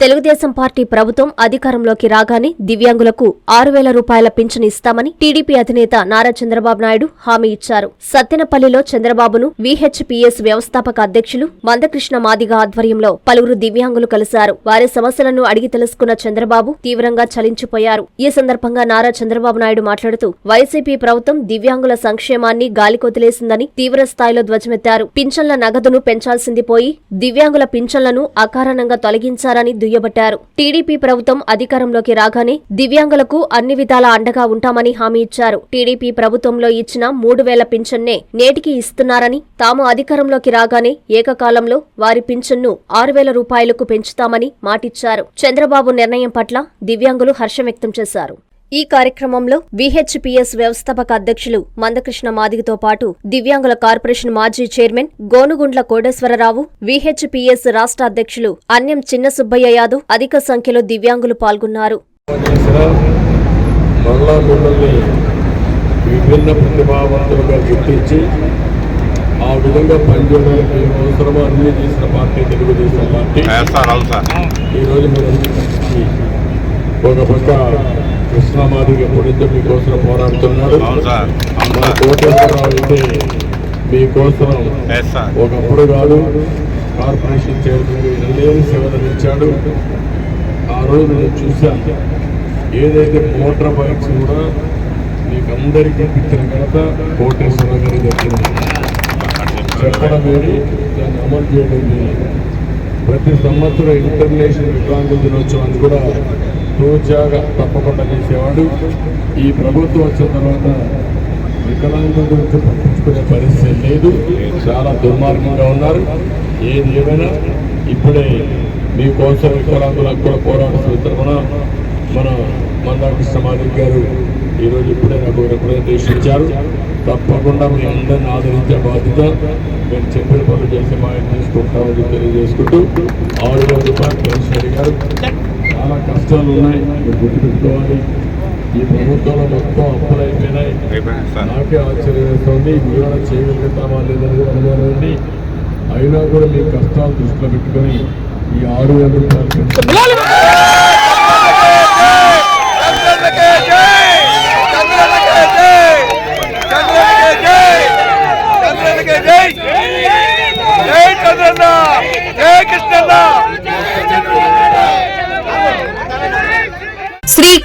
Telugu Desam party ప్రభుత్వం అధికారంలోకి రాగానే దివ్యాంగులకు ఆరు వేల రూపాయల పింఛను ఇస్తామని టీడీపీ అధినేత నారా చంద్రబాబు నాయుడు హామీ ఇచ్చారు. సత్తెనపల్లిలో చంద్రబాబును వీహెచ్పీఎస్ వ్యవస్థాపక అధ్యక్షులు మందకృష్ణ మాదిగ ఆధ్వర్యంలో పలువురు దివ్యాంగులు కలిశారు. వారి సమస్యలను అడిగి తెలుసుకున్న చంద్రబాబు తీవ్రంగా చలించిపోయారు. ఈ సందర్భంగా నారా చంద్రబాబు నాయుడు మాట్లాడుతూ వైసీపీ ప్రభుత్వం దివ్యాంగుల సంక్షేమాన్ని గాలికొదిలేసిందని తీవ్ర స్థాయిలో ధ్వజమెత్తారు. పింఛన్ల నగదును పెంచాల్సింది పోయి దివ్యాంగుల పింఛన్లను అకారణంగా తొలగించారని దుయ్యబట్టారు. టీడీపీ ప్రభుత్వం అధికారంలోకి రాగానే దివ్యాంగులకు అన్ని విధాల అండగా ఉంటామని హామీ ఇచ్చారు. టీడీపీ ప్రభుత్వంలో ఇచ్చిన మూడు వేల పింఛన్నే నేటికి ఇస్తున్నారని తాము అధికారంలోకి రాగానే ఏకకాలంలో వారి పింఛన్ను ఆరు వేల రూపాయలకు పెంచుతామని మాటిచ్చారు. చంద్రబాబు నిర్ణయం పట్ల దివ్యాంగులు హర్షం వ్యక్తం చేశారు. ఈ కార్యక్రమంలో విహెచ్పిఎస్ వ్యవస్థాపక అధ్యక్షులు మందకృష్ణ మాదిగతో పాటు దివ్యాంగుల కార్పొరేషన్ మాజీ చైర్మన్ గోనుగుండ్ల కోటేశ్వరరావు విహెచ్పిఎస్ రాష్ట్ర అధ్యక్షులు అన్యం చిన్న సుబ్బయ్య యాదవ్ అధిక సంఖ్యలో దివ్యాంగులు పాల్గొన్నారు. చేసిన మరలా మిమ్మల్ని విభిన్న ప్రతిభావంతులుగా గుర్తించి ఆ విధంగా పనిచేయడానికి ఏం అవసరమో అన్ని చేసిన పార్టీ తెలుగుదేశం పార్టీ. సార్ అవును సార్. ఈరోజు మీరు అందరికీ ఒక పక్క కృష్ణమాదిగ పొడితో మీకోసం పోరాడుతున్నాడు కోటేశ్వరరావు అయితే మీకోసం ఒకప్పుడు కాదు కార్పొరేషన్ చైర్మన్ ఎనలేని సేవలు ఇచ్చాడు ఆ రోజు నేను చూశాను. ఏదైతే మోటార్ బైక్స్ కూడా మీకు అందరికీ ఇప్పించిన ఘనత కోటేశ్వర గారి దక్కింది చెప్పడం వేరు దాన్ని అమలు చేయడం ప్రతి సంవత్సరం ఇంటర్నేషనల్ వికలాంగుల దినోత్సవాన్ని కూడా రోజాగా తప్పకుండా చేసేవాడు. ఈ ప్రభుత్వం వచ్చిన తర్వాత వికలాంగుల గురించి పట్టించుకునే పరిస్థితి లేదు. చాలా దుర్మార్గంగా ఉన్నారు. ఏది ఏమైనా ఇప్పుడే మీకోసం వికలాంగులకు కూడా పోరాడుతున్న తరఫున మన మందాకృష్ణ మాదిక్ గారు ఈరోజు ఇప్పుడే నాకు రిప్రజెంటేషన్ ఇచ్చారు. తప్పకుండా మీ అందరిని ఆదరించే బాధ్యత మేము చెప్పిన పనులు చేసి మా తీసుకుంటామని తెలియజేసుకుంటూ ఆరు వేల రూపాయలు పెన్షన్ అడిగారు చాలా కష్టాలు ఉన్నాయి మీరు గుర్తుపెట్టుకోవాలి ఈ ప్రభుత్వంలో మొత్తం అప్పులు అయిపోయినాయి నాకే ఆశ్చర్యం వేస్తుంది మీరు చేయగలుగుతామా లేదని కూడా అనుమానండి అయినా కూడా మీ కష్టాలు దృష్టిలో పెట్టుకొని ఈ ఆరు వేల రూపాయలు పెన్షన్ శ్రీ